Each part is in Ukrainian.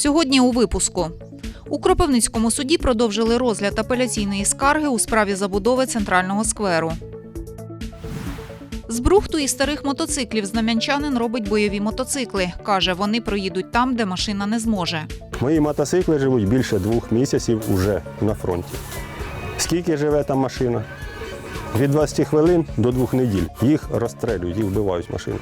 Сьогодні у випуску. У Кропивницькому суді продовжили розгляд апеляційної скарги у справі забудови центрального скверу. З брухту і старих мотоциклів знам'янчанин робить бойові мотоцикли. Каже, вони проїдуть там, де машина не зможе. Мої мотоцикли живуть більше двох місяців уже на фронті. Скільки живе там машина? Від 20 хвилин до двох неділь. Їх розстрелюють, їх вбивають машину.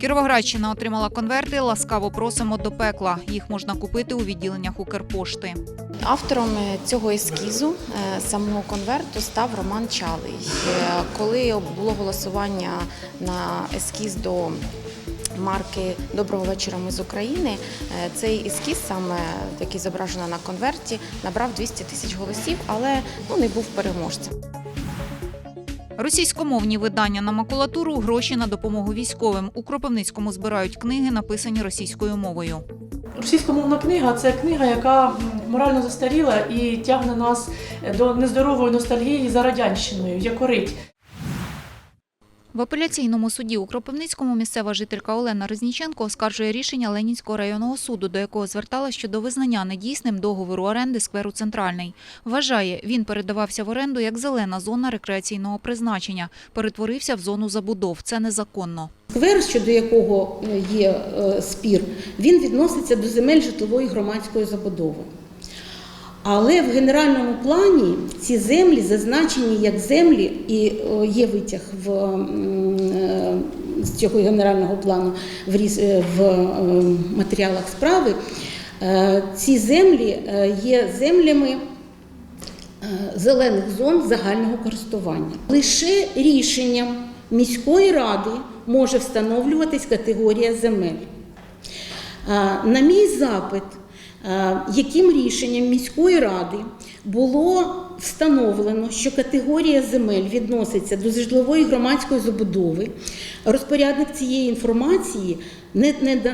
Кіровоградщина отримала конверти. Ласкаво просимо до пекла. Їх можна купити у відділеннях Укрпошти. Автором е, цього ескізу е, самого конверту став Роман Чалий. Е, Коли було голосування на ескіз до марки Доброго вечора ми з України, цей ескіз, саме який зображено на конверті, набрав 200 тисяч голосів, але ну, не був переможцем. Російськомовні видання на макулатуру гроші на допомогу військовим. У Кропивницькому збирають книги, написані російською мовою. Російськомовна книга це книга, яка морально застаріла і тягне нас до нездорової ностальгії за радянщиною, якорить. В апеляційному суді у Кропивницькому місцева жителька Олена Резніченко оскаржує рішення Ленінського районного суду, до якого звертала щодо визнання недійсним договору оренди скверу «Центральний». Вважає, він передавався в оренду як зелена зона рекреаційного призначення, перетворився в зону забудов. Це незаконно. Сквер, щодо якого е, є е, спір, він відноситься до земель житлової громадської забудови. Але в генеральному плані ці землі зазначені як землі, і е, є витяг в, е, з цього генерального плану в, е, в матеріалах справи. Ці землі є землями зелених зон загального користування. Лише рішенням міської ради може встановлюватись категорія земель. На мій запит, яким рішенням міської ради було встановлено, що категорія земель відноситься до житлової громадської забудови, розпорядник цієї інформації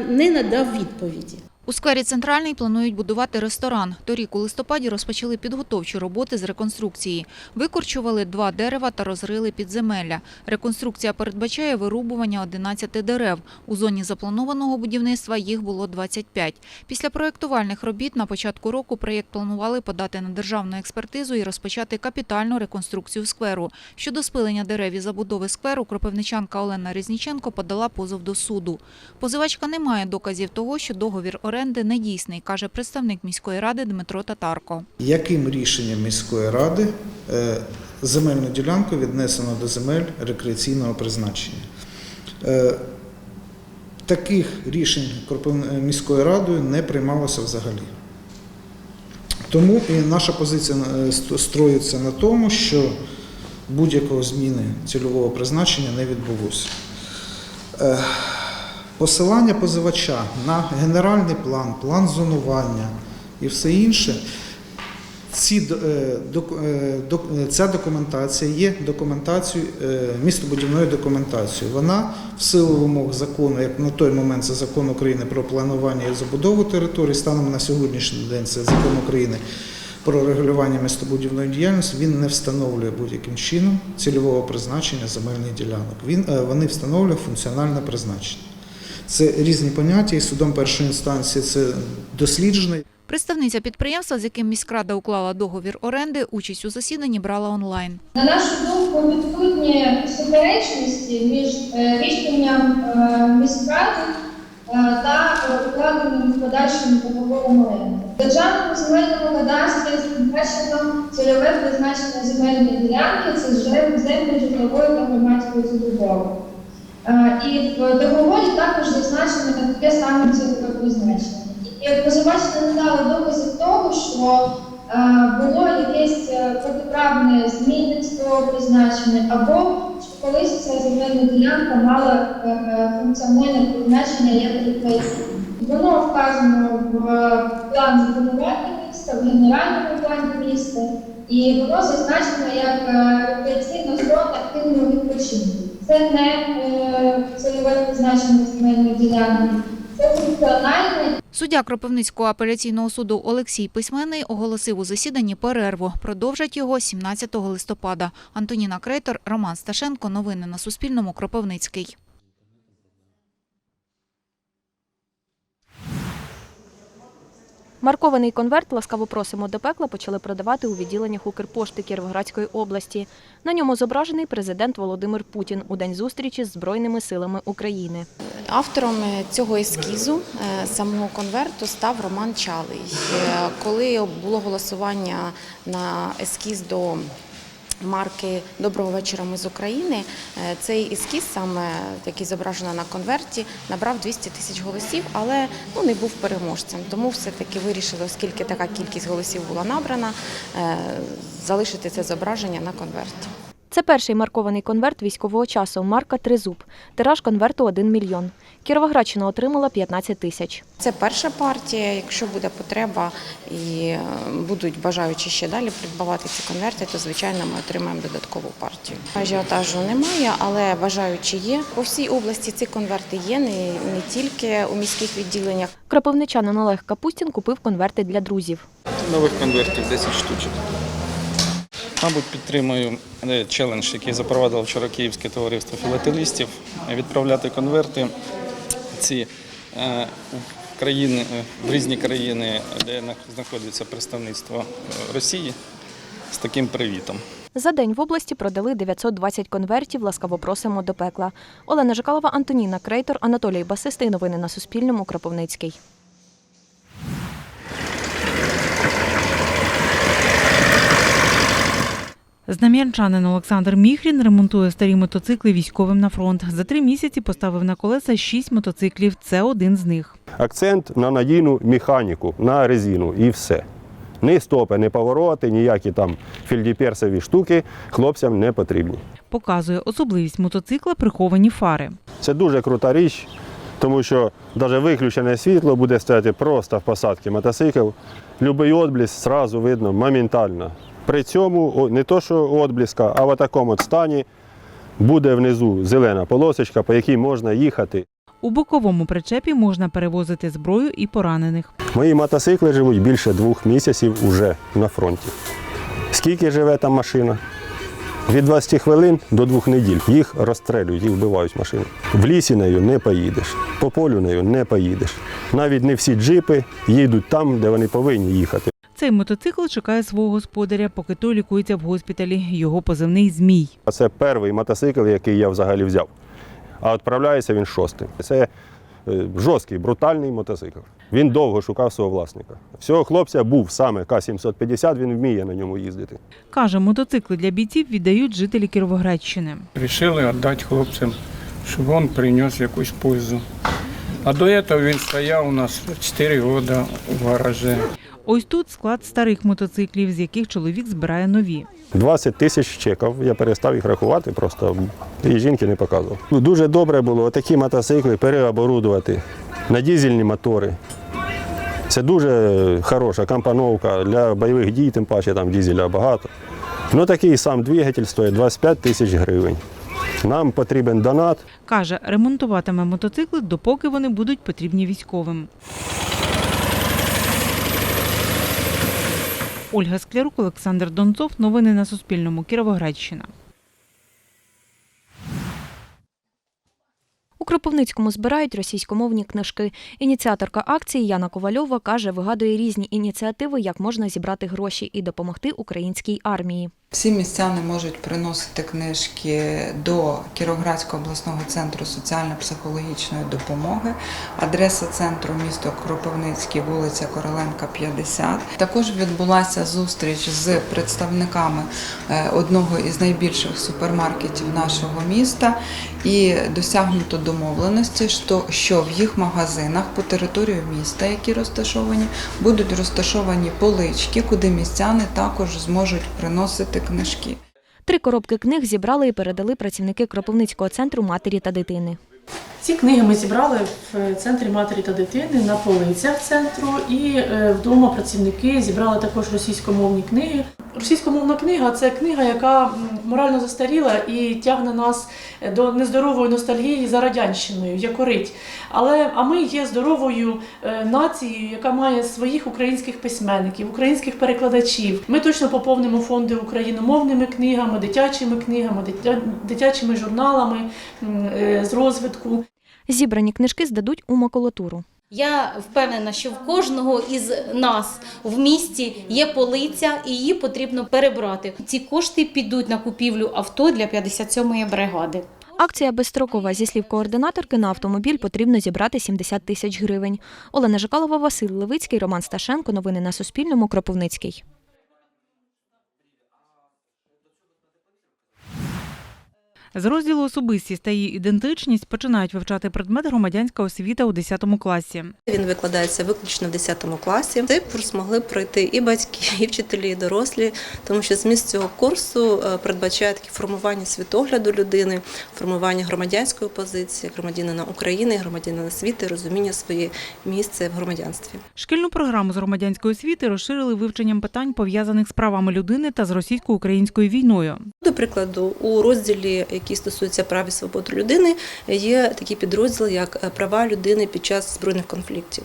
не надав відповіді. У сквері «Центральний» планують будувати ресторан. Торік у листопаді розпочали підготовчі роботи з реконструкції. Викорчували два дерева та розрили підземелля. Реконструкція передбачає вирубування 11 дерев. У зоні запланованого будівництва їх було 25. Після проєктувальних робіт на початку року проєкт планували подати на державну експертизу і розпочати капітальну реконструкцію скверу. Щодо спилення дерев і забудови скверу, кропивничанка Олена Резніченко подала позов до суду. Позивачка не має доказів того, що договір оренди недійсний, каже представник міської ради Дмитро Татарко. Яким рішенням міської ради е, земельну ділянку віднесено до земель рекреаційного призначення? Е, Таких рішень міською радою не приймалося взагалі. Тому і наша позиція е, строїться на тому, що будь-якого зміни цільового призначення не відбулося. Посилання позивача на генеральний план, план зонування і все інше. Ці, е, е, е, ця документація є документацією, містобудівною документацією. Вона в силу вимог закону, як на той момент це закон України про планування і забудову території, станом на сьогоднішній день це закон України про регулювання містобудівної діяльності, він не встановлює будь-яким чином цільового призначення земельних ділянок. Він, вони встановлюють функціональне призначення. Це різні поняття, і судом першої інстанції це досліджено. Представниця підприємства, з яким міськрада уклала договір оренди, участь у засіданні брала онлайн. На нашу думку, відсутні суперечності між е, рішенням е, міськради е, та укладеним подальшим договором оренди. Державному земельному кадастрі зазначено цільове призначення земельної ділянки це вже землі житлової та громадської забудови. Е, І в договорі також зазначено таке саме цільове призначення. І позивач не надали доказів того, що е, було якесь е, протиправне зміни з того призначення, або що колись ця земельна ділянка мала функціональне призначення як рекреаційне. Воно вказано в е, плані міста, в генеральному плані міста, і воно зазначено як рекреаційна зона активного відпочинку. Це не цільове призначення земельної це функціональне Суддя Кропивницького апеляційного суду Олексій Письменний оголосив у засіданні перерву. Продовжать його 17 листопада. Антоніна Крейтор, Роман Сташенко. Новини на Суспільному. Кропивницький. Маркований конверт ласкаво просимо до пекла почали продавати у відділеннях Укрпошти Кіровоградської області. На ньому зображений президент Володимир Путін у день зустрічі з Збройними силами України. Автором е, цього ескізу е, самого конверту став Роман Чалий. Е, Коли було голосування на ескіз до марки Доброго вечора ми з України, е, цей ескіз, саме який зображено на конверті, набрав 200 тисяч голосів, але ну, не був переможцем. Тому все-таки вирішили, оскільки така кількість голосів була набрана, е, залишити це зображення на конверті. Це перший маркований конверт військового часу марка Тризуб. Тираж конверту 1 мільйон. Кіровоградщина отримала 15 тисяч. Це перша партія. Якщо буде потреба і е, будуть бажаючі ще далі придбавати ці конверти, то звичайно ми отримаємо додаткову партію. Ажіотажу немає, але бажаючі є. По всій області ці конверти є, не, не тільки у міських відділеннях. Кропивничанин Олег Капустін купив конверти для друзів. Нових конвертів 10 штучок. Мабуть, підтримую е, челендж, який запровадило вчора Київське товариство філателістів, е, відправляти конверти ці е, країни, в різні країни, де знаходиться представництво Росії, з таким привітом. За день в області продали 920 конвертів ласкаво просимо до пекла. Олена Жикалова, Антоніна Крейтор, Анатолій Басистий. Новини на Суспільному. Кропивницький. Знам'янчанин Олександр Міхрін ремонтує старі мотоцикли військовим на фронт. За три місяці поставив на колеса шість мотоциклів. Це один з них. Акцент на надійну механіку, на резину і все. Ні стопи, ні повороти, ніякі там фільдіперсові штуки хлопцям не потрібні. Показує особливість мотоцикла приховані фари. Це дуже крута річ, тому що навіть виключене світло буде стояти просто в посадці мотоцикл. Любий відблиск зразу видно моментально. При цьому не то, що відблиска, а в такому стані буде внизу зелена полосочка, по якій можна їхати. У боковому причепі можна перевозити зброю і поранених. Мої мотоцикли живуть більше двох місяців уже на фронті. Скільки живе там машина? Від 20 хвилин до двох неділь. Їх розстрелюють, їх вбивають машини. В лісі нею не поїдеш, по полю нею не поїдеш. Навіть не всі джипи їдуть там, де вони повинні їхати. Цей мотоцикл чекає свого господаря, поки той лікується в госпіталі. Його позивний Змій. А Це перший мотоцикл, який я взагалі взяв. А відправляється він шостий. Це е, жорсткий, брутальний мотоцикл. Він довго шукав свого власника. Всього хлопця був саме К-750, він вміє на ньому їздити. Каже, мотоцикли для бійців віддають жителі Кіровоградщини. Решили отдать хлопцям, щоб він принес якусь пользу. А до этого він стояв у нас 4 роки в гаражі. Ось тут склад старих мотоциклів, з яких чоловік збирає нові. 20 тисяч чекав, я перестав їх рахувати, просто і жінки не показував. Дуже добре було такі мотоцикли переоборудувати на дізельні мотори. Це дуже хороша компоновка для бойових дій, тим паче там дізеля багато. Ну такий сам двигатель стоїть 25 тисяч гривень. Нам потрібен донат. Каже, ремонтуватиме мотоцикли, допоки вони будуть потрібні військовим. Ольга Склярук, Олександр Донцов. Новини на Суспільному. Кіровоградщина. У Кропивницькому збирають російськомовні книжки. Ініціаторка акції Яна Ковальова каже, вигадує різні ініціативи, як можна зібрати гроші і допомогти українській армії. Всі містяни можуть приносити книжки до Кіровоградського обласного центру соціально-психологічної допомоги. Адреса центру місто Кропивницький, вулиця Короленка, 50. Також відбулася зустріч з представниками е, одного із найбільших супермаркетів нашого міста і досягнуто домовленості, що- в їх магазинах по території міста, які розташовані, будуть розташовані полички, куди містяни також зможуть приносити книжки. Три коробки книг зібрали і передали працівники Кропивницького центру матері та дитини. Ці книги ми зібрали в центрі матері та дитини на полицях центру, і е, вдома працівники зібрали також російськомовні книги. Російськомовна книга це книга, яка морально застаріла і тягне нас до нездорової ностальгії за радянщиною, як корить. Але а ми є здоровою е, нацією, яка має своїх українських письменників, українських перекладачів. Ми точно поповнимо фонди україномовними книгами, дитячими книгами, дитя- дитячими журналами е, з розвитку. Зібрані книжки здадуть у макулатуру. Я впевнена, що в кожного із нас в місті є полиця, і її потрібно перебрати. Ці кошти підуть на купівлю авто для 57-ї бригади. Акція безстрокова. Зі слів координаторки, на автомобіль потрібно зібрати 70 тисяч гривень. Олена Жикалова, Василь Левицький, Роман Сташенко. Новини на Суспільному. Кропивницький. З розділу особистість та її ідентичність починають вивчати предмет громадянська освіта у 10 класі. Він викладається виключно в 10 класі. Цей курс могли пройти і батьки, і вчителі, і дорослі, тому що зміст цього курсу е, передбачає таке формування світогляду людини, формування громадянської позиції, громадянина України, громадянина світу, розуміння своєї місця в громадянстві. Шкільну програму з громадянської освіти розширили вивченням питань, пов'язаних з правами людини та з російсько-українською війною. До прикладу, у розділі, який стосується прав і свобод людини, є такий підрозділ, як е, права людини під час збройних конфліктів.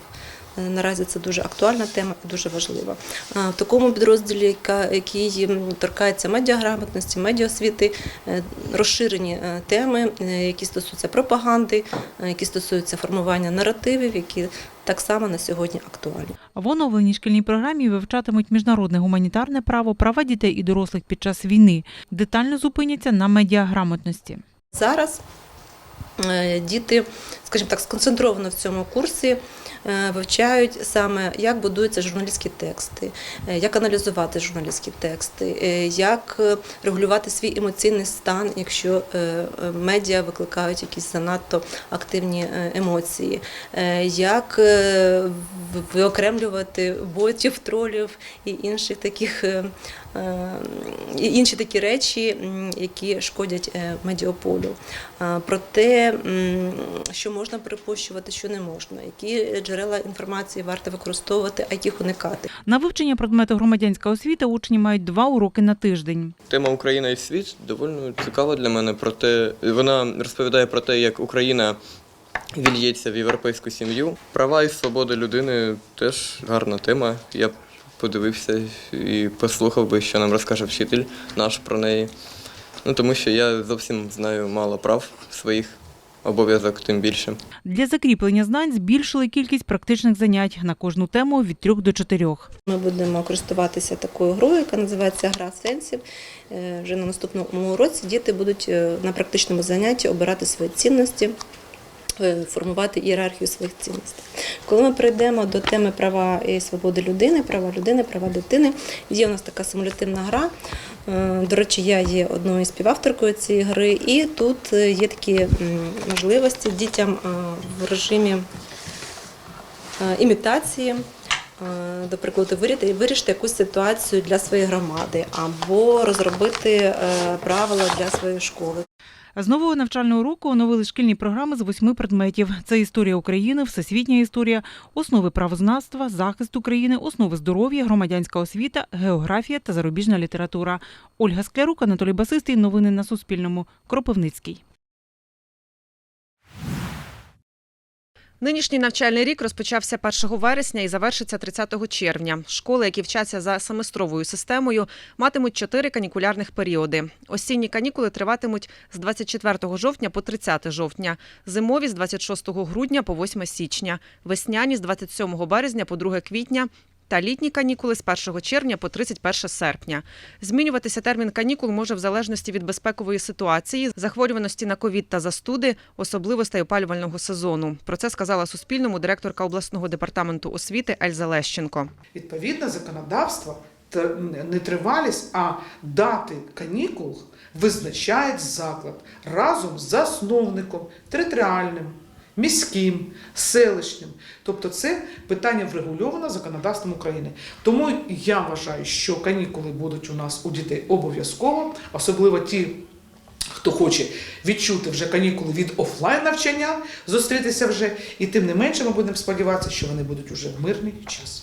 Е, Наразі це дуже актуальна тема і дуже важлива. Е, В такому підрозділі, який торкається медіаграмотності, медіаосвіти, е, розширені теми, які стосуються пропаганди, які стосуються формування наративів, які так само на сьогодні актуальні. В оновленій шкільній програмі вивчатимуть міжнародне гуманітарне право, права дітей і дорослих під час війни. Детально зупиняться на медіаграмотності. Зараз діти, скажімо так, сконцентровано в цьому курсі вивчають саме, як будуються журналістські тексти, е, як аналізувати журналістські тексти, е, як е, регулювати свій емоційний стан, якщо е, е, медіа викликають якісь занадто активні е, емоції, е, як е, виокремлювати ботів, тролів і інших таких. е, е, і інші такі речі, які шкодять е, медіаполю. Про те, що можна припущувати, що не можна, які джерела інформації варто використовувати, а яких уникати. На вивчення предмету громадянська освіта учні мають два уроки на тиждень. Тема Україна і світ доволі цікава для мене. Проте вона розповідає про те, як Україна вільється в європейську сім'ю. Права і свободи людини теж гарна тема. Я подивився і послухав би, що нам розкаже вчитель наш про неї. Ну тому що я зовсім знаю мало прав своїх, обов'язок тим більше. Для закріплення знань збільшили кількість практичних занять на кожну тему від трьох до чотирьох. Ми будемо користуватися такою грою, яка називається Гра сенсів. Е, Вже на наступному році діти будуть е, на практичному занятті обирати свої цінності. Е, Формувати ієрархію своїх цінностей. Коли ми прийдемо до теми права і свободи людини, права людини, права дитини, є у нас така симулятивна гра. Е, До речі, я є одною співавторкою цієї гри, і тут е, є такі можливості дітям в режимі імітації. До прикладу, вирішити, якусь ситуацію для своєї громади або розробити правила для своєї школи. З нового навчального року оновили шкільні програми з восьми предметів: це історія України, всесвітня історія, основи правознавства, захист України, основи здоров'я, громадянська освіта, географія та зарубіжна література. Ольга Склярук, Анатолій Басистий. Новини на Суспільному. Кропивницький. Нинішній навчальний рік розпочався 1 вересня і завершиться 30 червня. Школи, які вчаться за семестровою системою, матимуть чотири канікулярних періоди. Осінні канікули триватимуть з 24 жовтня по 30 жовтня, зимові з 26 грудня по 8 січня, весняні з 27 березня по 2 квітня. Та літні канікули з 1 червня по 31 серпня. Змінюватися термін канікул може в залежності від безпекової ситуації, захворюваності на ковід та застуди, особливостей опалювального сезону. Про це сказала Суспільному директорка обласного департаменту освіти Ельза Лещенко. Відповідне законодавство не тривалість, а дати канікул визначає заклад разом з засновником територіальним, міським, селищним. Тобто це питання врегульовано законодавством України. Тому я вважаю, що канікули будуть у нас у дітей обов'язково, особливо ті. Хто хоче відчути вже канікули від офлайн навчання, зустрітися вже, і тим не менше ми будемо сподіватися, що вони будуть уже в мирний час.